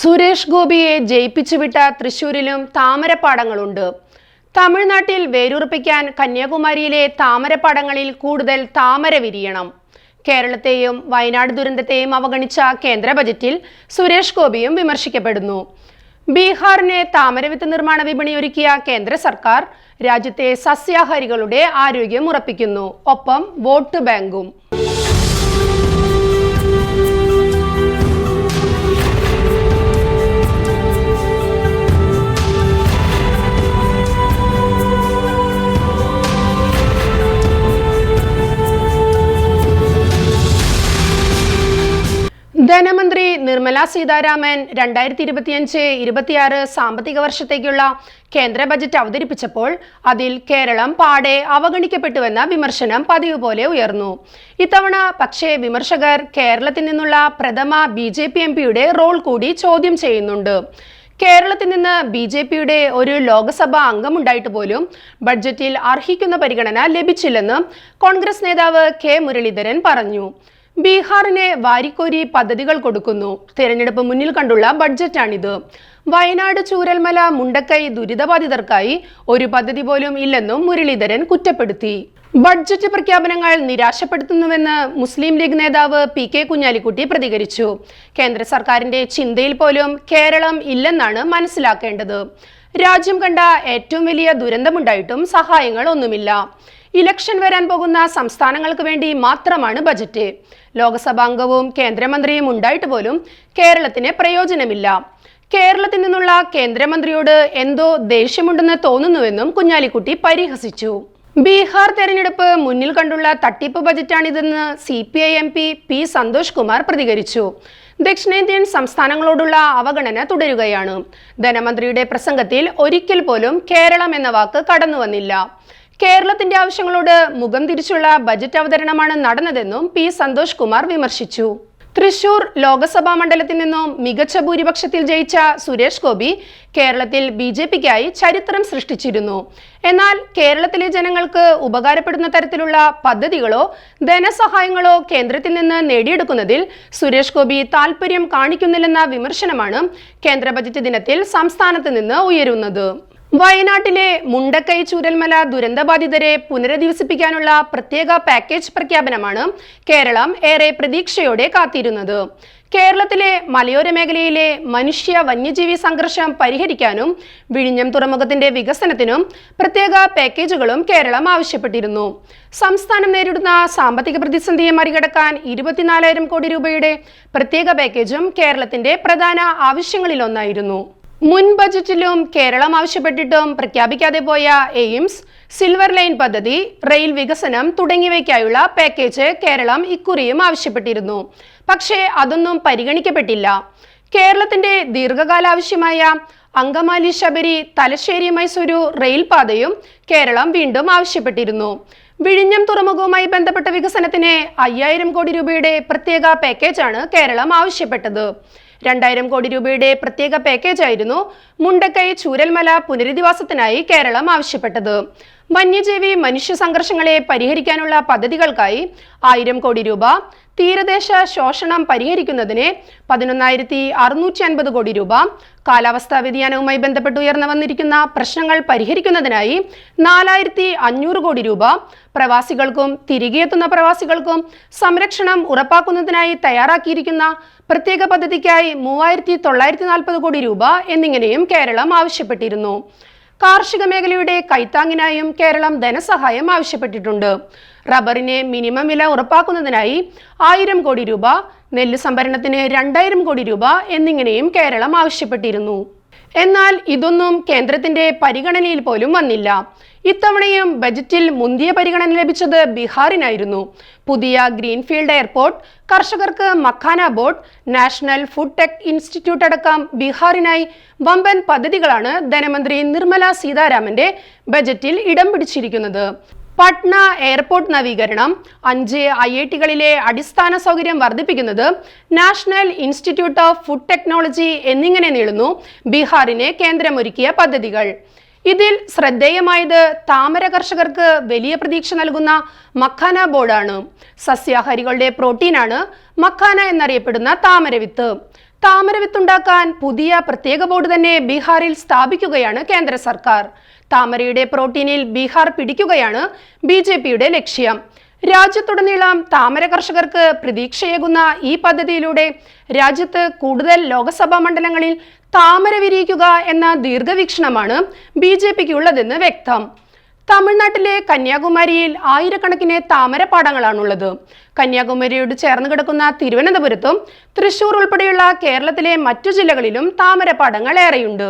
സുരേഷ് ഗോപിയെ ജയിപ്പിച്ചുവിട്ട തൃശൂരിലും താമരപ്പാടങ്ങളുണ്ട്. തമിഴ്നാട്ടിൽ വേരുറപ്പിക്കാൻ കന്യാകുമാരിയിലെ താമരപ്പാടങ്ങളിൽ കൂടുതൽ താമര വിരിയണം. കേരളത്തെയും വയനാട് ദുരന്തത്തെയും അവഗണിച്ച കേന്ദ്ര ബജറ്റിൽ സുരേഷ് ഗോപിയും വിമർശിക്കപ്പെടുന്നു. ബീഹാറിനെ താമരവിത്ത് നിർമ്മാണ വിപണി ഒരുക്കിയ കേന്ദ്ര സർക്കാർ രാജ്യത്തെ സസ്യാഹാരികളുടെ ആരോഗ്യം ഉറപ്പിക്കുന്നു. ഒപ്പം വോട്ട് ബാങ്കും. ധനമന്ത്രി നിർമ്മല സീതാരാമൻ രണ്ടായിരത്തി ഇരുപത്തിയഞ്ച് ഇരുപത്തിയാറ് സാമ്പത്തിക വർഷത്തേക്കുള്ള കേന്ദ്ര ബജറ്റ് അവതരിപ്പിച്ചപ്പോൾ അതിൽ കേരളം പാടെ അവഗണിക്കപ്പെട്ടുവെന്ന വിമർശനം പതിവ് പോലെ ഉയർന്നു. ഇത്തവണ പക്ഷേ വിമർശകർ കേരളത്തിൽ നിന്നുള്ള പ്രഥമ ബി ജെ പി എം പിയുടെ റോൾ കൂടി ചോദ്യം ചെയ്യുന്നുണ്ട്. കേരളത്തിൽ നിന്ന് ബി ജെ പിയുടെ ഒരു ലോക്സഭാ അംഗമുണ്ടായിട്ട് പോലും ബഡ്ജറ്റിൽ അർഹിക്കുന്ന പരിഗണന ലഭിച്ചില്ലെന്ന് കോൺഗ്രസ് നേതാവ് കെ മുരളീധരൻ പറഞ്ഞു. ബീഹാറിന് വാരിക്കോരി പദ്ധതികൾ കൊടുക്കുന്നു. തിരഞ്ഞെടുപ്പ് മുന്നിൽ കണ്ടുള്ള ബഡ്ജറ്റാണിത്. വയനാട് ചൂരൽമല മുണ്ടക്കൈ ദുരിതബാധിതർക്കായി ഒരു പദ്ധതി പോലും ഇല്ലെന്നും മുരളീധരൻ കുറ്റപ്പെടുത്തി. ബഡ്ജറ്റ് പ്രഖ്യാപനങ്ങൾ നിരാശപ്പെടുത്തുന്നുവെന്ന് മുസ്ലിം ലീഗ് നേതാവ് പി കെ കുഞ്ഞാലിക്കുട്ടി പ്രതികരിച്ചു. കേന്ദ്ര സർക്കാരിന്റെ ചിന്തയിൽ പോലും കേരളം ഇല്ലെന്നാണ് മനസ്സിലാക്കേണ്ടത്. രാജ്യം കണ്ട ഏറ്റവും വലിയ ദുരന്തമുണ്ടായിട്ടും സഹായങ്ങൾ ഒന്നുമില്ല. ഇലക്ഷൻ വരാൻ പോകുന്ന സംസ്ഥാനങ്ങൾക്ക് വേണ്ടി മാത്രമാണ് ബജറ്റ്. ലോക്സഭാംഗവും കേന്ദ്രമന്ത്രിയും ഉണ്ടായിട്ട് പോലും കേരളത്തിന് പ്രയോജനമില്ല. കേരളത്തിൽ നിന്നുള്ള കേന്ദ്രമന്ത്രിയോട് എന്തോ ദേഷ്യമുണ്ടെന്ന് തോന്നുന്നുവെന്നും കുഞ്ഞാലിക്കുട്ടി പരിഹസിച്ചു. ബീഹാർ തെരഞ്ഞെടുപ്പ് മുന്നിൽ കണ്ടുള്ള തട്ടിപ്പ് ബജറ്റാണിതെന്ന് C P I M P P Santhosh Kumar പ്രതികരിച്ചു. ദക്ഷിണേന്ത്യൻ സംസ്ഥാനങ്ങളോടുള്ള അവഗണന തുടരുകയാണ്. ധനമന്ത്രിയുടെ പ്രസംഗത്തിൽ ഒരിക്കൽ പോലും കേരളം എന്ന വാക്ക് കടന്നു വന്നില്ല കേരളത്തിന്റെ ആവശ്യങ്ങളോട് മുഖം തിരിച്ചുള്ള ബജറ്റ് അവതരണമാണ് നടന്നതെന്നും പി സന്തോഷ് കുമാർ വിമർശിച്ചു. തൃശൂർ ലോക്സഭാ മണ്ഡലത്തിൽ നിന്നും മികച്ച ഭൂരിപക്ഷത്തിൽ ജയിച്ച സുരേഷ് ഗോപി കേരളത്തിൽ ബി ജെ പിക്കായി ചരിത്രം സൃഷ്ടിച്ചിരുന്നു. എന്നാൽ കേരളത്തിലെ ജനങ്ങൾക്ക് ഉപകാരപ്പെടുന്ന തരത്തിലുള്ള പദ്ധതികളോ ധനസഹായങ്ങളോ കേന്ദ്രത്തിൽ നിന്ന് നേടിയെടുക്കുന്നതിൽ സുരേഷ് ഗോപി താൽപര്യം കാണിക്കുന്നില്ലെന്ന വിമർശനമാണ് കേന്ദ്ര ബജറ്റ് ദിനത്തിൽ സംസ്ഥാനത്ത് നിന്ന് ഉയരുന്നത്. വയനാട്ടിലെ മുണ്ടക്കൈ ചൂരൽമല ദുരന്തബാധിതരെ പുനരധിവസിപ്പിക്കാനുള്ള പ്രത്യേക പാക്കേജ് പ്രഖ്യാപനമാണ് കേരളം ഏറെ പ്രതീക്ഷയോടെ കാത്തിരുന്നത്. കേരളത്തിലെ മലയോര മേഖലയിലെ മനുഷ്യ വന്യജീവി സംഘർഷം പരിഹരിക്കാനും വിഴിഞ്ഞം തുറമുഖത്തിന്റെ വികസനത്തിനും പ്രത്യേക പാക്കേജുകളും കേരളം ആവശ്യപ്പെട്ടിരുന്നു. സംസ്ഥാനം നേരിടുന്ന സാമ്പത്തിക പ്രതിസന്ധിയെ മറികടക്കാൻ ഇരുപത്തിനാലായിരം കോടി രൂപയുടെ പ്രത്യേക പാക്കേജും കേരളത്തിന്റെ പ്രധാന ആവശ്യങ്ങളിലൊന്നായിരുന്നു. മുൻ ബജറ്റിലും കേരളം ആവശ്യപ്പെട്ടിട്ടും പ്രഖ്യാപിക്കാതെ പോയ എയിംസ് സിൽവർ ലൈൻ പദ്ധതി റെയിൽ വികസനം തുടങ്ങിയവയ്ക്കായുള്ള പാക്കേജ് കേരളം ഇക്കുറിയും ആവശ്യപ്പെട്ടിരുന്നു. പക്ഷേ അതൊന്നും പരിഗണിക്കപ്പെട്ടില്ല. കേരളത്തിന്റെ ദീർഘകാല ആവശ്യമായ അങ്കമാലി ശബരി തലശ്ശേരി മൈസൂരു റെയിൽ പാതയും കേരളം വീണ്ടും ആവശ്യപ്പെട്ടിരുന്നു. വിഴിഞ്ഞം തുറമുഖവുമായി ബന്ധപ്പെട്ട വികസനത്തിന് അയ്യായിരം കോടി രൂപയുടെ പ്രത്യേക പാക്കേജാണ് കേരളം ആവശ്യപ്പെട്ടത്. രണ്ടായിരം കോടി രൂപയുടെ പ്രത്യേക പാക്കേജായിരുന്നു മുണ്ടക്കൈ ചൂരൽമല പുനരധിവാസത്തിനായി കേരളം ആവശ്യപ്പെട്ടത്. വന്യജീവി മനുഷ്യ സംഘർഷങ്ങളെ പരിഹരിക്കാനുള്ള പദ്ധതികൾക്കായി ആയിരം കോടി രൂപ തീരദേശ ശോഷണം പരിഹരിക്കുന്നതിന് പതിനൊന്നായിരത്തി അറുന്നൂറ്റി അൻപത് കോടി രൂപ കാലാവസ്ഥാ വ്യതിയാനവുമായി ബന്ധപ്പെട്ട് ഉയർന്നു വന്നിരിക്കുന്ന പ്രശ്നങ്ങൾ പരിഹരിക്കുന്നതിനായി നാലായിരത്തി അഞ്ഞൂറ് കോടി രൂപ പ്രവാസികൾക്കും തിരികെ എത്തുന്ന പ്രവാസികൾക്കും സംരക്ഷണം ഉറപ്പാക്കുന്നതിനായി തയ്യാറാക്കിയിരിക്കുന്ന പ്രത്യേക പദ്ധതിക്കായി മൂവായിരത്തി തൊള്ളായിരത്തി നാൽപ്പത് കോടി രൂപ എന്നിങ്ങനെയും കേരളം ആവശ്യപ്പെട്ടിരുന്നു. കാർഷിക മേഖലയുടെ കൈത്താങ്ങിനായും കേരളം ധനസഹായം ആവശ്യപ്പെട്ടിട്ടുണ്ട്. റബ്ബറിന് മിനിമം വില ഉറപ്പാക്കുന്നതിനായി ആയിരം കോടി രൂപ നെല്ല് സംഭരണത്തിന് രണ്ടായിരം കോടി രൂപ എന്നിങ്ങനെയും കേരളം ആവശ്യപ്പെട്ടിരുന്നു. എന്നാൽ ഇതൊന്നും കേന്ദ്രത്തിന്റെ പരിഗണനയിൽ പോലും വന്നില്ല. ഇത്തവണയും ബജറ്റിൽ മുന്തിയ പരിഗണന ലഭിച്ചത് ബീഹാറിനായിരുന്നു. പുതിയ ഗ്രീൻഫീൽഡ് എയർപോർട്ട് കർഷകർക്ക് makhana board national food tech institute അടക്കം ബീഹാറിനായി വമ്പൻ പദ്ധതികളാണ് ധനമന്ത്രി നിർമ്മല സീതാരാമന്റെ ബജറ്റിൽ ഇടം പിടിച്ചിരിക്കുന്നത്. പട്ന എയർപോർട്ട് നവീകരണം അഞ്ച് ഐ ഐ ടികളിലെ അടിസ്ഥാന സൗകര്യം വർദ്ധിപ്പിക്കുന്നത് national institute of food technology എന്നിങ്ങനെ നീളുന്നു ബീഹാറിനെ കേന്ദ്രമൊരുക്കിയ പദ്ധതികൾ. ഇതിൽ ശ്രദ്ധേയമായത് താമര കർഷകർക്ക് വലിയ പ്രതീക്ഷ നൽകുന്ന മഖാന ബോർഡാണ്. സസ്യാഹാരികളുടെ പ്രോട്ടീനാണ് മഖാന എന്നറിയപ്പെടുന്ന താമര വിത്തുണ്ടാക്കാൻ പുതിയ പ്രത്യേക ബോർഡ് തന്നെ ബീഹാറിൽ സ്ഥാപിക്കുകയാണ് കേന്ദ്ര സർക്കാർ. താമരയുടെ പ്രോട്ടീനിൽ ബീഹാർ പിടിക്കുകയാണ് ബി ജെ പിയുടെ ലക്ഷ്യം. രാജ്യത്തുടനീളം താമര കർഷകർക്ക് പ്രതീക്ഷയേകുന്ന ഈ പദ്ധതിയിലൂടെ രാജ്യത്ത് കൂടുതൽ ലോകസഭാ മണ്ഡലങ്ങളിൽ താമര വിരിയിക്കുക എന്ന ദീർഘവീക്ഷണമാണ് ബി ജെ പിക്കുള്ളതെന്ന് വ്യക്തം. തമിഴ്നാട്ടിലെ കന്യാകുമാരിയിൽ ആയിരക്കണക്കിന് താമരപ്പാടങ്ങളാണുള്ളത്. കന്യാകുമാരിയോട് ചേർന്ന് കിടക്കുന്ന തിരുവനന്തപുരത്തും തൃശൂർ ഉൾപ്പെടെയുള്ള കേരളത്തിലെ മറ്റു ജില്ലകളിലും താമരപ്പാടങ്ങൾ ഏറെയുണ്ട്.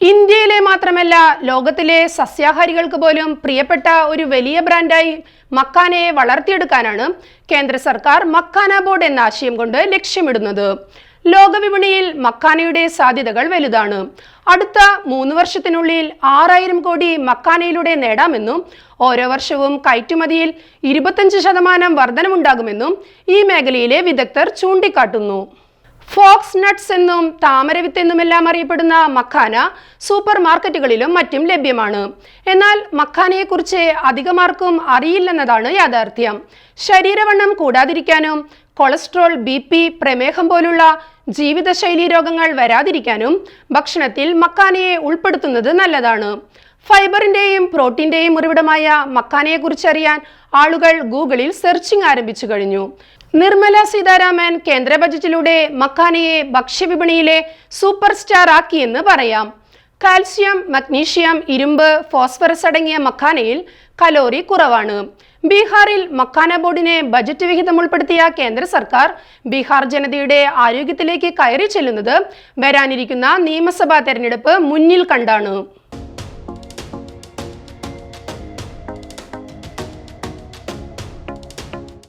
ഇന്ത്യയിലെ മാത്രമല്ല ലോകത്തിലെ സസ്യാഹാരികൾക്ക് പോലും പ്രിയപ്പെട്ട ഒരു വലിയ ബ്രാൻഡായി മക്കാനയെ വളർത്തിയെടുക്കാനാണ് കേന്ദ്ര സർക്കാർ മക്കാന ബോർഡ് എന്ന ആശയം കൊണ്ട് ലക്ഷ്യമിടുന്നത്. ലോകവിപണിയിൽ മക്കാനയുടെ സാധ്യതകൾ വലുതാണ്. അടുത്ത മൂന്ന് വർഷത്തിനുള്ളിൽ ആറായിരം കോടി മക്കാനയിലൂടെ നേടാമെന്നും ഓരോ വർഷവും കയറ്റുമതിയിൽ ഇരുപത്തഞ്ച് ശതമാനം വർധനമുണ്ടാകുമെന്നും ഈ മേഖലയിലെ വിദഗ്ധർ ചൂണ്ടിക്കാട്ടുന്നു. ഫോക്സ് നട്ട്സ് എന്നും താമരവിത്ത് എന്നുമെല്ലാം അറിയപ്പെടുന്ന മഖാന സൂപ്പർ മാർക്കറ്റുകളിലും മറ്റും ലഭ്യമാണ്. എന്നാൽ മഖാനയെക്കുറിച്ച് അധികമാർക്കും അറിയില്ലെന്നതാണ് യാഥാർത്ഥ്യം. ശരീരവണ്ണം കൂടാതിരിക്കാനും കൊളസ്ട്രോൾ ബി പ്രമേഹം പോലുള്ള ജീവിതശൈലി രോഗങ്ങൾ വരാതിരിക്കാനും ഭക്ഷണത്തിൽ മക്കാനയെ ഉൾപ്പെടുത്തുന്നത് നല്ലതാണ്. ഫൈബറിന്റെയും പ്രോട്ടീന്റെയും ഉറവിടമായ മക്കാനയെക്കുറിച്ച് അറിയാൻ ആളുകൾ ഗൂഗിളിൽ സെർച്ചിങ് ആരംഭിച്ചു കഴിഞ്ഞു. നിർമ്മല സീതാരാമൻ കേന്ദ്ര ബജറ്റിലൂടെ മക്കാനയെ ഭക്ഷ്യവിപണിയിലെ സൂപ്പർ സ്റ്റാർ ആക്കിയെന്ന് പറയാം. കാൽസ്യം മഗ്നീഷ്യം ഇരുമ്പ് ഫോസ്ഫറസ് അടങ്ങിയ മക്കാനയിൽ കലോറി കുറവാണ്. ബീഹാറിൽ മക്കാന ബോർഡിനെ ബജറ്റ് വിഹിതം ഉൾപ്പെടുത്തിയ കേന്ദ്ര സർക്കാർ ബീഹാർ ജനതയുടെ ആരോഗ്യത്തിലേക്ക് കയറി ചെല്ലുന്നത് വരാനിരിക്കുന്ന നിയമസഭാ തെരഞ്ഞെടുപ്പ് മുന്നിൽ കണ്ടാണ്.